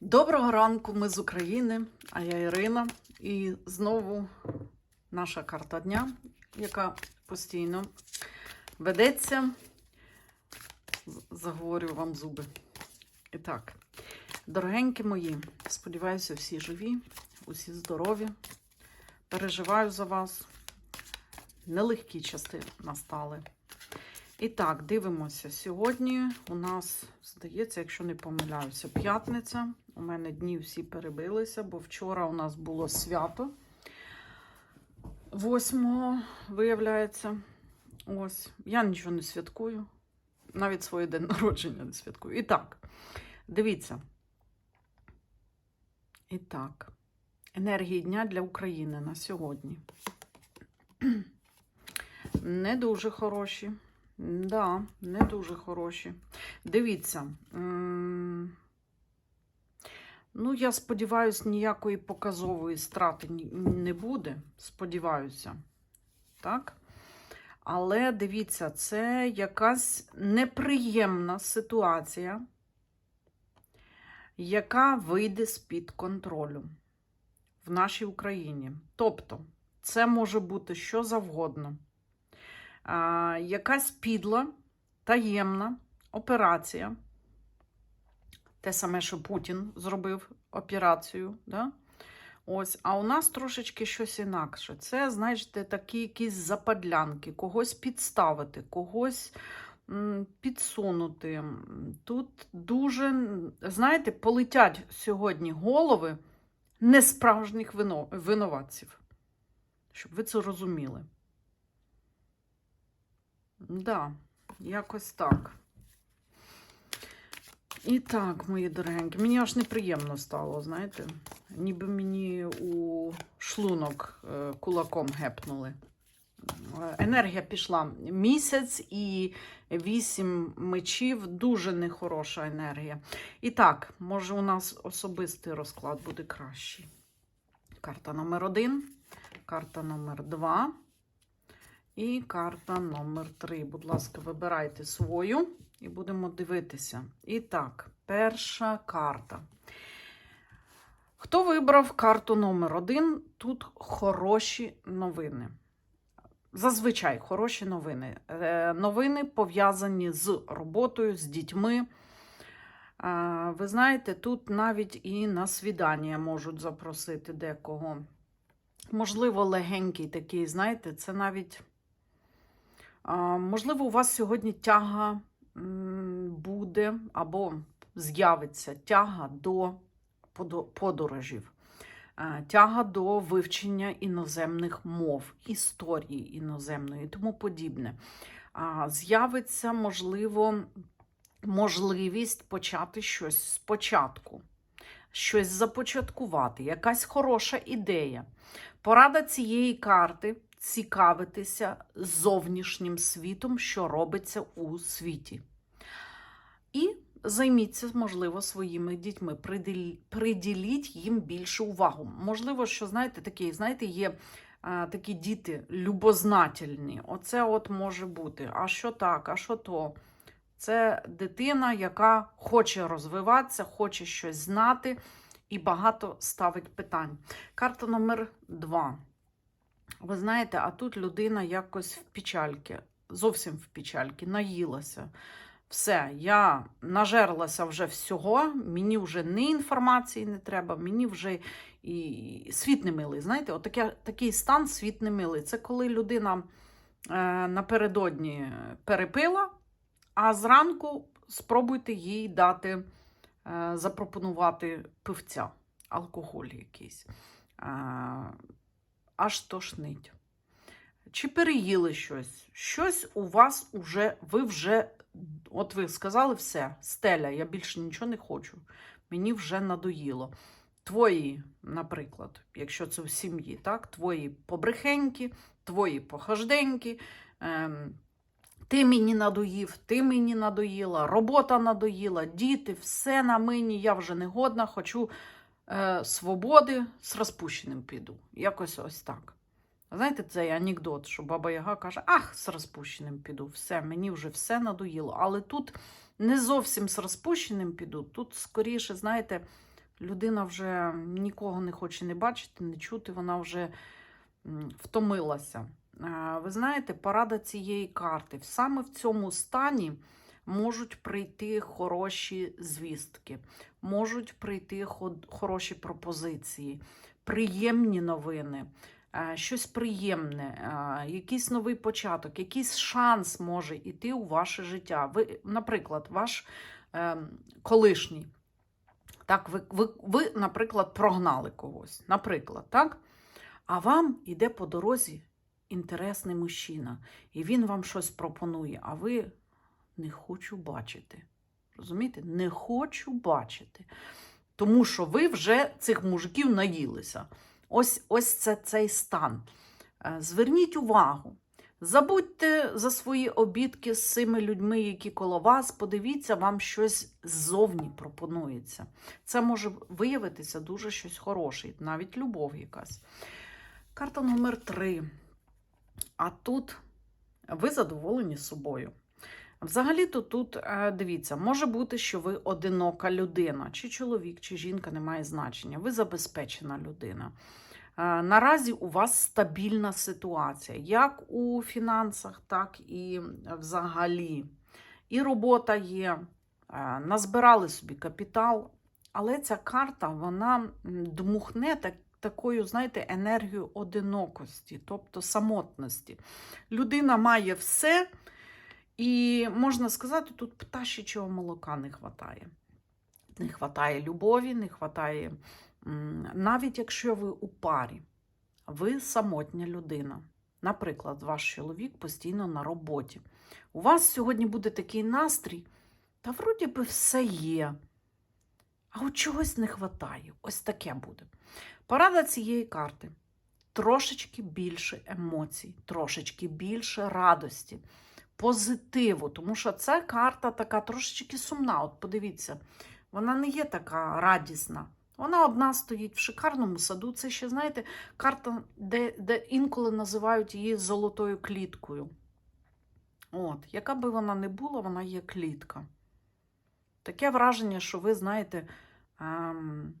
Доброго ранку, ми з України, а я Ірина. І знову наша карта дня, яка постійно ведеться. Заговорю вам зуби. І так, дорогенькі мої, сподіваюся, всі живі, усі здорові. Переживаю за вас. Нелегкі часи настали. І так, дивимося. Сьогодні у нас, здається, якщо не помиляюся, п'ятниця. У мене дні всі перебилися, бо вчора у нас було свято. 8 виявляється. Ось. Я нічого не святкую. Навіть своє день народження не святкую. І так, дивіться. І так, енергії дня для України на сьогодні. Не дуже хороші. Да, не дуже хороші. Дивіться. м, Ну, я сподіваюся, ніякої показової страти не буде. Сподіваюся. Так? Але дивіться, це якась неприємна ситуація, яка вийде з-під контролю в нашій Україні. Тобто, це може бути що завгодно а, якась підла, таємна операція. Те саме, що Путін зробив операцію. Да? Ось, а у нас трошечки щось інакше. Це, знаєте, такі якісь западлянки, когось підставити, когось підсунути. Тут дуже, знаєте, полетять сьогодні голови несправжніх винуватців. Щоб ви це розуміли. Да, якось так. І так, мої дорогенькі, мені аж неприємно стало, знаєте, ніби мені у шлунок е, кулаком гепнули. Е, Енергія пішла місяць і вісім мечів дуже нехороша енергія. І так, може, у нас особистий розклад буде кращий. Карта номер один, карта номер два. І карта номер 3. Будь ласка, вибирайте свою і будемо дивитися. І так, перша карта. Хто вибрав карту номер 1? Тут хороші новини. Зазвичай хороші новини. Е, Новини пов'язані з роботою, з дітьми. Е, Ви знаєте, тут навіть і на свідання можуть запросити декого. Можливо, легенький такий, знаєте, це навіть. Можливо, у вас сьогодні тяга буде або з'явиться тяга до подорожів, тяга до вивчення іноземних мов, історії іноземної і тому подібне. З'явиться, можливо, можливість почати щось спочатку, щось започаткувати, якась хороша ідея. Порада цієї карти цікавитися зовнішнім світом, що робиться у світі. І займіться, можливо, своїми дітьми. Приділіть їм більше увагу. Можливо, що, знаєте, такі, знаєте, є такі діти любознательні. Оце от може бути. А що так, а що то? Це дитина, яка хоче розвиватися, хоче щось знати і багато ставить питань. Карта номер два. Ви знаєте, а тут людина якось в печальки, зовсім в печальки, наїлася. Все, я нажерлася вже всього, мені вже ні інформації не треба, мені вже і світ не милий. Знаєте, от таке, такий стан світ не милий. Це коли людина е, напередодні перепила, а зранку спробуйте їй дати, е, запропонувати пивця, алкоголь якийсь. Е, аж тошнить. Чи переїли щось? Щось у вас уже, ви вже, от ви сказали все, стеля, я більше нічого не хочу. Мені вже надоїло. Твої, наприклад, якщо це в сім'ї, так, твої побрехеньки, твої похожденьки, ем, ти мені надоїв, ти мені надоїла, робота надоїла, діти, все на мені, я вже не годна, хочу е, свободи з розпущеним піду. Якось ось так. Знаєте, цей анекдот, що баба Яга каже: Ах, з розпущеним піду, все, мені вже все надоїло. Але тут не зовсім з розпущеним піду, тут скоріше, знаєте, Людина вже нікого не хоче не бачити, не чути, вона вже втомилася. Е, Ви знаєте, порада цієї карти. Саме в цьому стані можуть прийти хороші звістки, можуть прийти хороші пропозиції, приємні новини, е, щось приємне, е, якийсь новий початок, якийсь шанс може йти у ваше життя. Ви, наприклад, ваш е, колишній. Так, ви, ви, ви, наприклад, прогнали когось. Наприклад, так? А вам іде по дорозі інтересний мужчина, і він вам щось пропонує, а ви не хочу бачити. Розумієте? Не хочу бачити. Тому що ви вже цих мужиків наїлися. Ось, ось це цей стан. Е, Зверніть увагу. Забудьте за свої обідки з цими людьми, які коло вас. Подивіться, вам щось ззовні пропонується. Це може виявитися дуже щось хороше, навіть любов якась. Карта номер три. А тут ви задоволені собою. Взагалі-то тут, е, дивіться, може бути, що ви одинока людина, чи чоловік, чи жінка, не має значення. Ви забезпечена людина. Е, Наразі у вас стабільна ситуація, як у фінансах, так і взагалі. І робота є, е, назбирали собі капітал, але ця карта вона дмухне так, такою, знаєте, енергією одинокості, тобто самотності. Людина має все, і можна сказати, тут пташечого молока не вистачає. Не вистачає любові, не вистачає, навіть якщо ви у парі, ви самотня людина. Наприклад, ваш чоловік постійно на роботі. У вас сьогодні буде такий настрій, та вроді би все є. А от чогось не вистачає. Ось таке буде. Порада цієї карти. Трошечки більше емоцій, трошечки більше радості, позитиву. Тому що ця карта така трошечки сумна. От подивіться, вона не є така радісна. Вона одна стоїть в шикарному саду. Це ще, знаєте, карта, де, де інколи називають її золотою кліткою. От, яка би вона не була, вона є клітка. Таке враження, що ви знаєте, ем,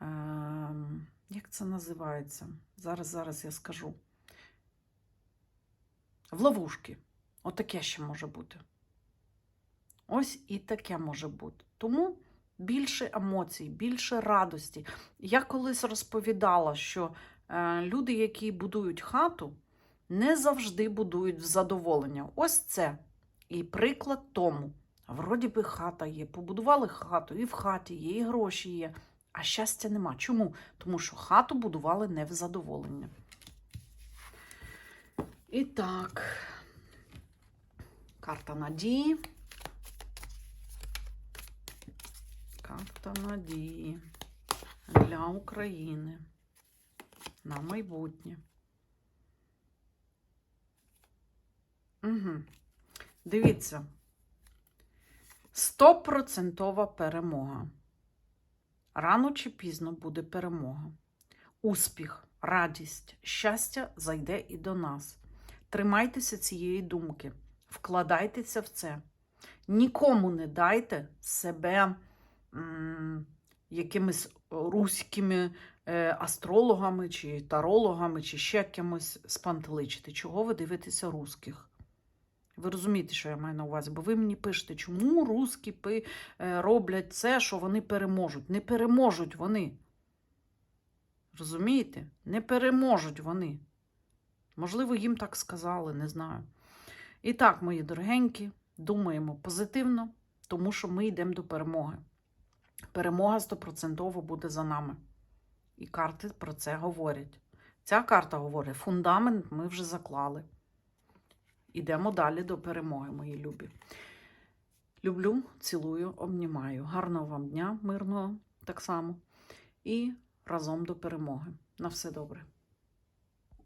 ем, як це називається? Зараз, зараз я скажу. В ловушки. Отаке ще може бути. Ось і таке може бути. Тому більше емоцій, більше радості. Я колись розповідала, що е, люди, які будують хату, не завжди будують в задоволення. Ось це і приклад тому. Вроді би хата є, побудували хату, і в хаті є, і гроші є, а щастя нема. Чому? Тому що хату будували не в задоволення. І так, карта надії. Карта надії для України на майбутнє. Угу. Дивіться. Стопроцентова перемога. Рано чи пізно буде перемога. Успіх, радість, щастя зайде і до нас. Тримайтеся цієї думки, вкладайтеся в це. Нікому не дайте себе якимись руськими е, астрологами, чи тарологами, чи ще кимось спантеличити. Чого ви дивитеся русських? Ви розумієте, що я маю на увазі? Бо ви мені пишете, чому русські е, роблять це, що вони переможуть. Не переможуть вони. Розумієте? Не переможуть вони. Можливо, їм так сказали, не знаю. І так, мої дорогенькі, думаємо позитивно, тому що ми йдемо до перемоги. Перемога стопроцентово буде за нами. І карти про це говорять. Ця карта говорить: фундамент ми вже заклали. Ідемо далі до перемоги, мої любі. Люблю, цілую, обнімаю. Гарного вам дня, мирного так само. І разом до перемоги. На все добре.